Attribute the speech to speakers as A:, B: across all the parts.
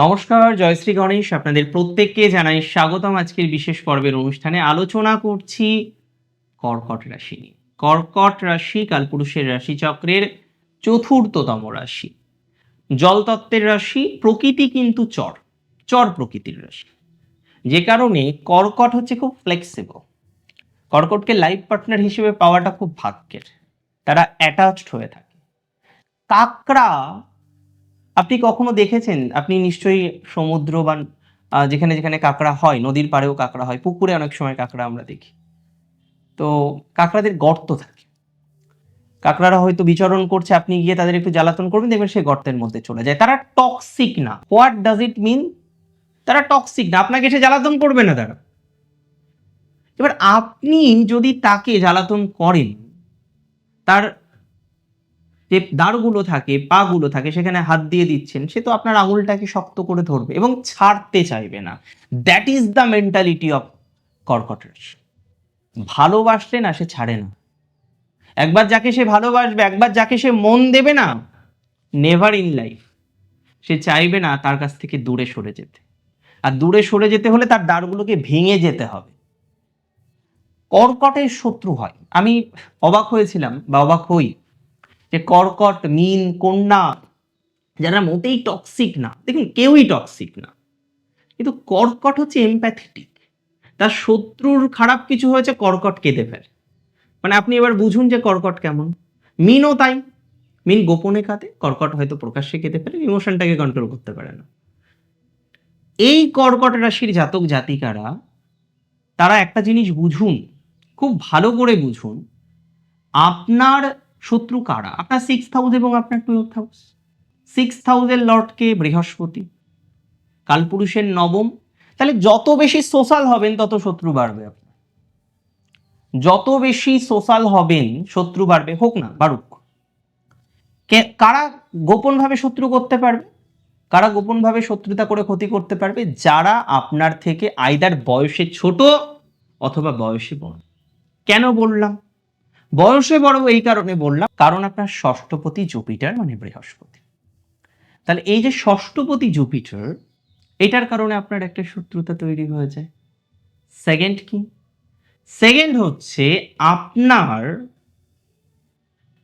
A: নমস্কার জয়শ্রী গণেশ। আপনাদের প্রত্যেককে জানাই স্বাগতম আজকের বিশেষ পর্বের অনুষ্ঠানে। আলোচনা করছি কর্কট রাশি নিয়ে। কর্কট রাশি কালপুরুষের রাশিচক্রের চতুর্থতম রাশি। জলতত্ত্বের রাশি প্রকৃতি কিন্তু চর চর প্রকৃতির রাশি। যে কারণে কর্কট হচ্ছে খুব ফ্লেক্সিবল কর্কটকে লাইফ পার্টনার হিসেবে পাওয়াটা খুব ভাগ্যের। তারা অ্যাটাচড হয়ে থাকে। কাকড়া আপনি কখনো দেখেছেন? আপনি নিশ্চয়ই সমুদ্র বা যেখানে যেখানে কাঁকড়া হয়, নদীর পাড়েও কাঁকড়া হয়, পুকুরে অনেক সময় কাঁকড়া আমরা দেখি। তো কাঁকড়াদের গর্ত থাকে। কাঁকড়ারা হয়তো বিচরণ করছে, আপনি গিয়ে তাদের একটু জ্বালাতন করবেন, দেখবেন সেই গর্তের মধ্যে চলে যায়। তারা টক্সিক না। হোয়াট ডাজ ইট মিন তারা টক্সিক না। আপনাকে এসে জ্বালাতন করবে না তারা। এবার আপনি যদি তাকে জ্বালাতন করেন, তার যে দাঁড়গুলো থাকে, পাগুলো থাকে, সেখানে হাত দিয়ে দিচ্ছেন, সে তো আপনার আঙুলটাকে শক্ত করে ধরবে এবং ছাড়তে চাইবে না। That is the mentality of কর্কট ভালোবাসলে না, সে ছাড়ে না। একবার যাকে সে ভালোবাসবে, একবার যাকে সে মন দেবে না নেভার ইন লাইফ সে চাইবে না তার কাছ থেকে দূরে সরে যেতে। আর দূরে সরে যেতে হলে তার দাঁড়গুলোকে ভেঙে যেতে হবে। কর্কটের শত্রু হয়। আমি অবাক হয়েছিলাম, বা অবাক হই যে কর্কট, মিন, কন্যা, যারা মোটেই টক্সিক না। দেখুন, কেউই টক্সিক না। কিন্তু কর্কট হচ্ছে এমপ্যাথেটিক তার শত্রুর খারাপ কিছু হয়েছে, কর্কট কেঁদে ফেলে। মানে আপনি এবার বুঝুন যে কর্কট কেমন। মিনও তাই। মিন গোপনে কাঁদে, কর্কট হয়তো প্রকাশ্যে কেঁদে ফেলে, ইমোশনটাকে কন্ট্রোল করতে পারে না। এই কর্কট রাশির জাতক, জাতিকারা, তারা একটা জিনিস বুঝুন, খুব ভালো করে বুঝুন। আপনার শত্রু কারা? আপনার সিক্স হাউস এবং আপনার টুয়েলভ হাউস সিক্স হাউসের লর্ডকে বৃহস্পতি, কালপুরুষের নবম। তাহলে যত বেশি সোশ্যাল হবেন, তত শত্রু বাড়বে আপনার। যত বেশি সোশ্যাল হবেন, শত্রু বাড়বে। হোক না, বাড়ুক। কারা গোপনভাবে শত্রু করতে পারবে? কারা গোপনভাবে শত্রুতা করে ক্ষতি করতে পারবে? যারা আপনার থেকে আইদার বয়সে ছোট অথবা বয়সে বড়। কেন বললাম? বয়সে বড় এই কারণে বললাম, কারণ আপনার ষষ্ঠপতি জুপিটার মানে বৃহস্পতি। তাহলে এই যে ষষ্ঠপতি জুপিটার, এটার কারণে আপনার একটা শত্রুতা তৈরি হয়ে যায় সেকেন্ড কি? সেকেন্ড হচ্ছে আপনার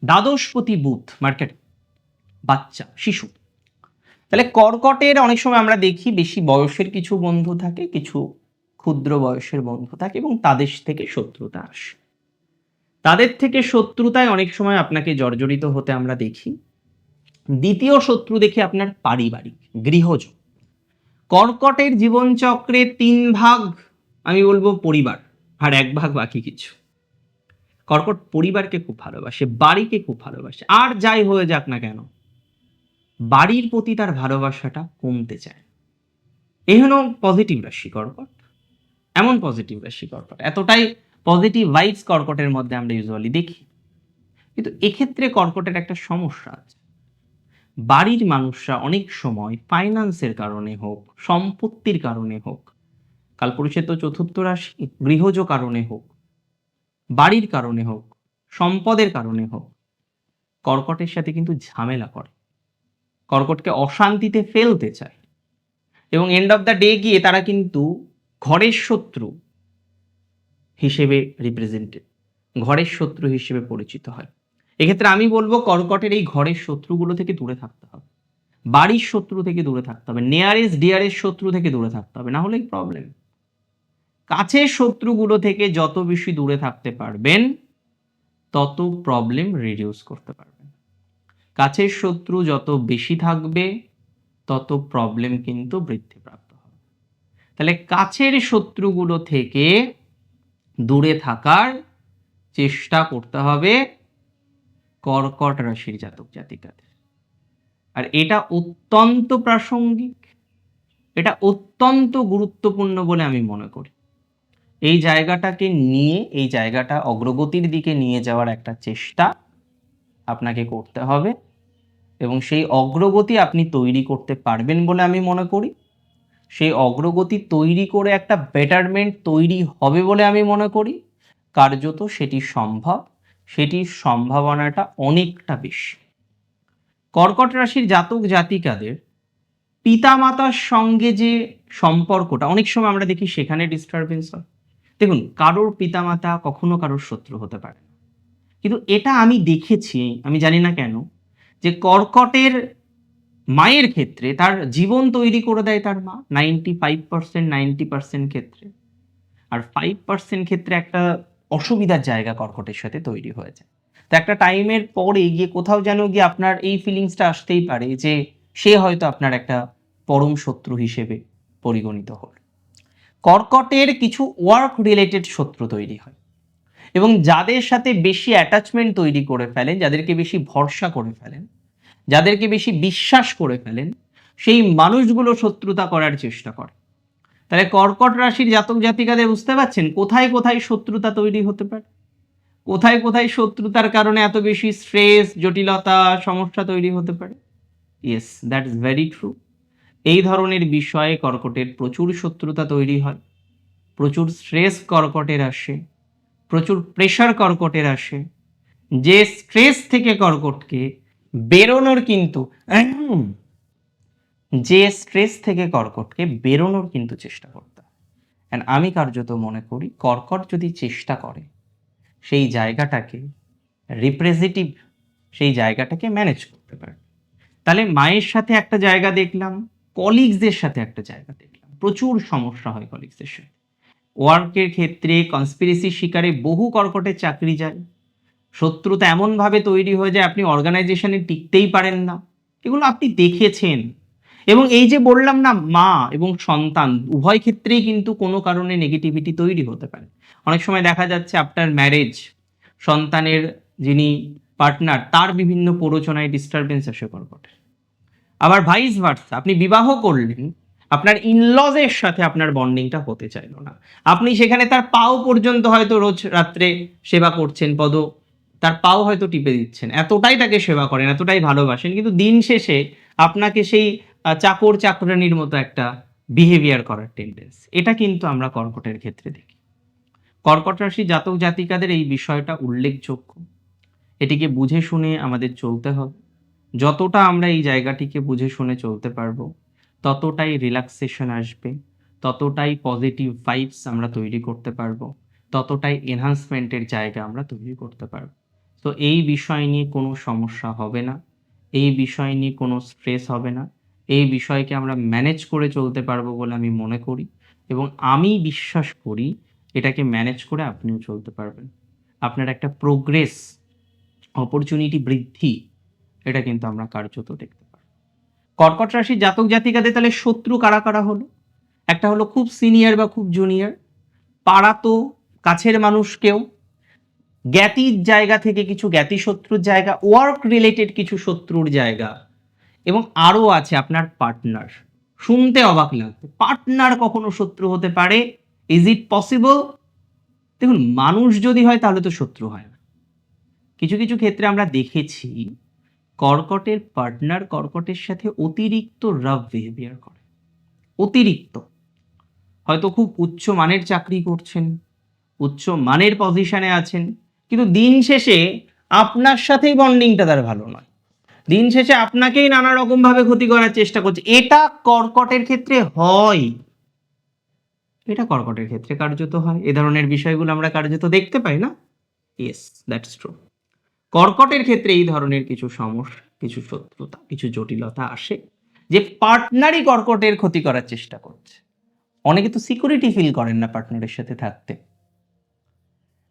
A: দ্বাদশপতি বুথ মার্কেট, বাচ্চা, শিশু। তাহলে কর্কটের অনেক সময় আমরা দেখি বেশি বয়সের কিছু বন্ধু থাকে, কিছু ক্ষুদ্র বয়সের বন্ধু থাকে এবং তাদের থেকে শত্রুতা আসে। তাদের থেকে শত্রুতায় অনেক সময় আপনাকে জর্জরিত হতে আমরা দেখি। দ্বিতীয় শত্রু দেখি আপনার পারিবারিক, গৃহজ। কর্কটের জীবনচক্রে তিন ভাগ, আমি বলব পরিবার, আর এক ভাগ বাকি কিছু। কর্কট পরিবারকে খুব ভালোবাসে, বাড়িকে খুব ভালোবাসে, আর যাই হয়ে যাক না কেন, বাড়ির প্রতি তার ভালোবাসাটা কমতে চায়। এই হলো পজিটিভ রাশি কর্কট, এমন পজিটিভ রাশি কর্কট, এতটাই পজিটিভ ভাইবস কর্কটের মধ্যে আমরা ইউজুয়ালি দেখি। কিন্তু এক্ষেত্রে কর্কটের একটা সমস্যা আছে। বাড়ির মানুষরা অনেক সময় ফাইন্যান্সের কারণে হোক, সম্পত্তির কারণে হোক, কালপুরুষের তো চতুর্থ রাশি, গৃহজ কারণে হোক, বাড়ির কারণে হোক, সম্পদের কারণে হোক, কর্কটের সাথে কিন্তু ঝামেলা করে। কর্কটকে অশান্তিতে ফেলতে চায়। এবং এন্ড অফ দ্য ডে গিয়ে তারা কিন্তু ঘরের শত্রু হিসেবে রিপ্রেজেন্টেড ঘরের শত্রু হিসেবে পরিচিত হয়। এক্ষেত্রে আমি বলব কর্কটের এই ঘরের শত্রুগুলো থেকে দূরে থাকতে হবে। বাড়ির শত্রু থেকে দূরে থাকতে হবে নেয়ারেস্ট ডিয়ারেস্ট শত্রু থেকে দূরে থাকতে হবে, না হলেই প্রবলেম কাছের শত্রুগুলো থেকে যত বেশি দূরে থাকতে পারবেন, তত প্রবলেম রিডিউস করতে পারবেন। কাছের শত্রু যত বেশি থাকবে, তত প্রবলেম কিন্তু বৃদ্ধিপ্রাপ্ত হবে। তাহলে কাছের শত্রুগুলো থেকে দূরে থাকার চেষ্টা করতে হবে কর্কট রাশির জাতক জাতিকাদের। আর এটা অত্যন্ত প্রাসঙ্গিক, এটা অত্যন্ত গুরুত্বপূর্ণ বলে আমি মনে করি। এই জায়গাটাকে নিয়ে, এই জায়গাটা অগ্রগতির দিকে নিয়ে যাওয়ার একটা চেষ্টা আপনাকে করতে হবে এবং সেই অগ্রগতি আপনি তৈরি করতে পারবেন বলে আমি মনে করি। সেই অগ্রগতি তৈরি করে একটা বেটারমেন্ট তৈরি হবে বলে আমি মনে করি। কার্যত সেটি সম্ভব। সেটির সম্ভাবনাটা অনেকটা বেশি। কর্কট রাশির জাতক জাতিকাদের পিতামাতার সঙ্গে যে সম্পর্কটা, অনেক সময় আমরা দেখি সেখানে ডিস্টারবেন্স হয়। দেখুন, কারোর পিতামাতা কখনো কারোর শত্রু হতে পারে কিন্তু এটা আমি দেখেছি, আমি জানি না কেন, যে কর্কটের মায়ের ক্ষেত্রে তার জীবন তৈরি করে দেয় তার মা ninety five percent ninety percent ক্ষেত্রে। আর ফাইভ পার্সেন্ট ক্ষেত্রে একটা অসুবিধার জায়গা কর্কটের সাথে তৈরি হয়ে যায়। তো একটা টাইমের পরে গিয়ে কোথাও যেন গিয়ে আপনার এই ফিলিংসটা আসতেই পারে যে সে হয়তো আপনার একটা পরম শত্রু হিসেবে পরিগণিত হল। কর্কটের কিছু ওয়ার্ক রিলেটেড শত্রু তৈরি হয়। এবং যাদের সাথে বেশি অ্যাটাচমেন্ট তৈরি করে ফেলেন, যাদেরকে বেশি ভরসা করে ফেলেন যাদেরকে বেশি বিশ্বাস করে ফেলেন, সেই মানুষগুলো শত্রুতা করার চেষ্টা করে। তাহলে কর্কট রাশির জাতক জাতিকাদের বুঝতে পারছেন কোথায় কোথায় শত্রুতা তৈরি হতে পারে? কোথায় কোথায় শত্রুতার কারণে এত বেশি স্ট্রেস জটিলতা, সমস্যা তৈরি হতে পারে? Yes that is very true এই ধরনের বিষয়ে কর্কটের প্রচুর শত্রুতা তৈরি হয়। প্রচুর স্ট্রেস কর্কটের আসে। প্রচুর প্রেশার কর্কটের আসে। যে স্ট্রেস থেকে কর্কটকে বেরোনোর কিন্তু যে স্ট্রেস থেকে কর্কটকে বেরোনোর কিন্তু চেষ্টা করতে অ্যান্ড আমি কার্যত মনে করি, কর্কট যদি চেষ্টা করে, সেই জায়গাটাকে রিপ্রেজেন্টেটিভ সেই জায়গাটাকে ম্যানেজ করতে পারে। তাহলে মায়ের সাথে একটা জায়গা দেখলাম কলিগসদের সাথে একটা জায়গা দেখলাম। প্রচুর সমস্যা হয় কলিগসদের সাথে। ওয়ার্কের ক্ষেত্রে কনস্পিরেসির শিকারে বহু কর্কটের চাকরি যায়। শত্রুতা এমনভাবে তৈরি হয়ে যায়, আপনি অর্গানাইজেশনে টিকতেই পারেন না। এগুলো আপনি দেখেছেন। এবং এই যে বললাম না, মা এবং সন্তান, উভয় ক্ষেত্রেই কিন্তু কোনো কারণে নেগেটিভিটি তৈরি হতে পারে। অনেক সময় দেখা যাচ্ছে আপনার ম্যারেজ সন্তানের যিনি পার্টনার তার বিভিন্ন প্ররোচনায় ডিস্টারবেন্স আসে কর্কটে আবার ভাইস ভার্সা আপনি বিবাহ করলেন, আপনার ইনলজের সাথে আপনার বন্ডিংটা হতে চাইলো না। আপনি সেখানে তার পাও পর্যন্ত হয়তো রোজ রাত্রে সেবা করছেন, পদ তার পাও হয়তো টিপে দিচ্ছেন। এতটাই তাকে সেবা করেন, এতটাই ভালোবাসেন, কিন্তু দিন শেষে আপনাকে সেই চাকর চাকরানির মতো একটা বিহেভিয়ার করার টেন্ডেন্সি এটা কিন্তু আমরা কর্কটের ক্ষেত্রে দেখি। কর্কট রাশি জাতক জাতিকাদের এই বিষয়টা উল্লেখযোগ্য। এটিকে বুঝে শুনে আমাদের চলতে হবে। যতটা আমরা এই জায়গাটিকে বুঝে শুনে চলতে পারব, ততটাই রিল্যাক্সেশন আসবে, ততটাই পজিটিভ ভাইবস আমরা তৈরি করতে পারব, ততটাই এনহান্সমেন্টের জায়গা আমরা তৈরি করতে পারব। তো এই বিষয় নিয়ে কোনো সমস্যা হবে না। এই বিষয় নিয়ে কোনো স্ট্রেস হবে না। এই বিষয়কে আমরা ম্যানেজ করে চলতে পারব বলে আমি মনে করি এবং আমি বিশ্বাস করি এটাকে ম্যানেজ করে আপনিও চলতে পারবেন। আপনার একটা প্রোগ্রেস অপরচুনিটি বৃদ্ধি, এটা কিন্তু আমরা কার্যত দেখতে পারি কর্কট রাশির জাতক জাতিকাদের তাহলে শত্রু কারা কারা হলো? একটা হলো খুব সিনিয়র বা খুব জুনিয়র পাড়া তো কাছের মানুষকেও জ্ঞাতির জায়গা থেকে কিছু জ্ঞাতি শত্রুর জায়গা ওয়ার্ক রিলেটেড কিছু শত্রুর জায়গা। এবং আরও আছে আপনার পার্টনার শুনতে অবাক লাগবে পার্টনার কখনো শত্রু হতে পারে? ইজ ইট পসিবল দেখুন, মানুষ যদি হয়, তাহলে তো শত্রু হয় না। কিছু কিছু ক্ষেত্রে আমরা দেখেছি, কর্কটের পার্টনার কর্কটের সাথে অতিরিক্ত রাফ বিহেভিয়ার করে। অতিরিক্ত। হয়তো খুব উচ্চ মানের চাকরি করছেন, উচ্চ মানের পজিশনে আছেন কিন্তু দিন শেষে আপনার সাথেই বন্ডিংটা তার ভালো নয়। দিন শেষে আপনাকেই নানা রকম ভাবে ক্ষতি করার চেষ্টা করছে। এটা কর্কটের ক্ষেত্রে হয়। এটা কর্কটের ক্ষেত্রে কার্যত হয়। এ ধরনের বিষয়গুলো আমরা কার্যত দেখতে পাই না? ইয়েস দ্যাটস ট্রু কর্কটের ক্ষেত্রে এই ধরনের কিছু সমস্যা, কিছু শত্রুতা, কিছু জটিলতা আসে যে পার্টনারই কর্কটের ক্ষতি করার চেষ্টা করছে। অনেকে তো সিকিউরিটি ফিল করেন না পার্টনারের সাথে থাকতে।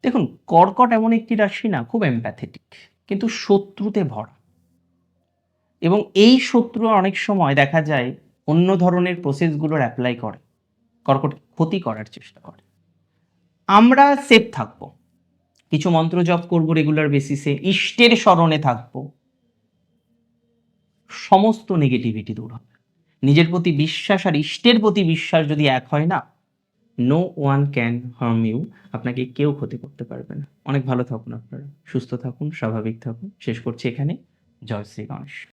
A: দেখুন, কর্কট এমন একটি রাশি না, খুব এমপ্যাথেটিক কিন্তু শত্রুতে ভরা। এবং এই শত্রু অনেক সময় দেখা যায় অন্য ধরনের প্রসেসগুলোর অ্যাপ্লাই করে, কর্কট ক্ষতি করার চেষ্টা করে। আমরা সেফ থাকব, কিছু মন্ত্র জপ করব রেগুলার বেসিসে ইষ্টের স্মরণে থাকব। সমস্ত নেগেটিভিটি দূর হবে। নিজের প্রতি বিশ্বাস আর ইষ্টের প্রতি বিশ্বাস যদি এক হয় না no one can harm you আপনাকে কেউ ক্ষতি করতে পারবে না। অনেক ভালো থাকুন আপনারা। সুস্থ থাকুন, স্বাভাবিক থাকুন। শেষ করছি এখানে। জয় শ্রী গণেশ।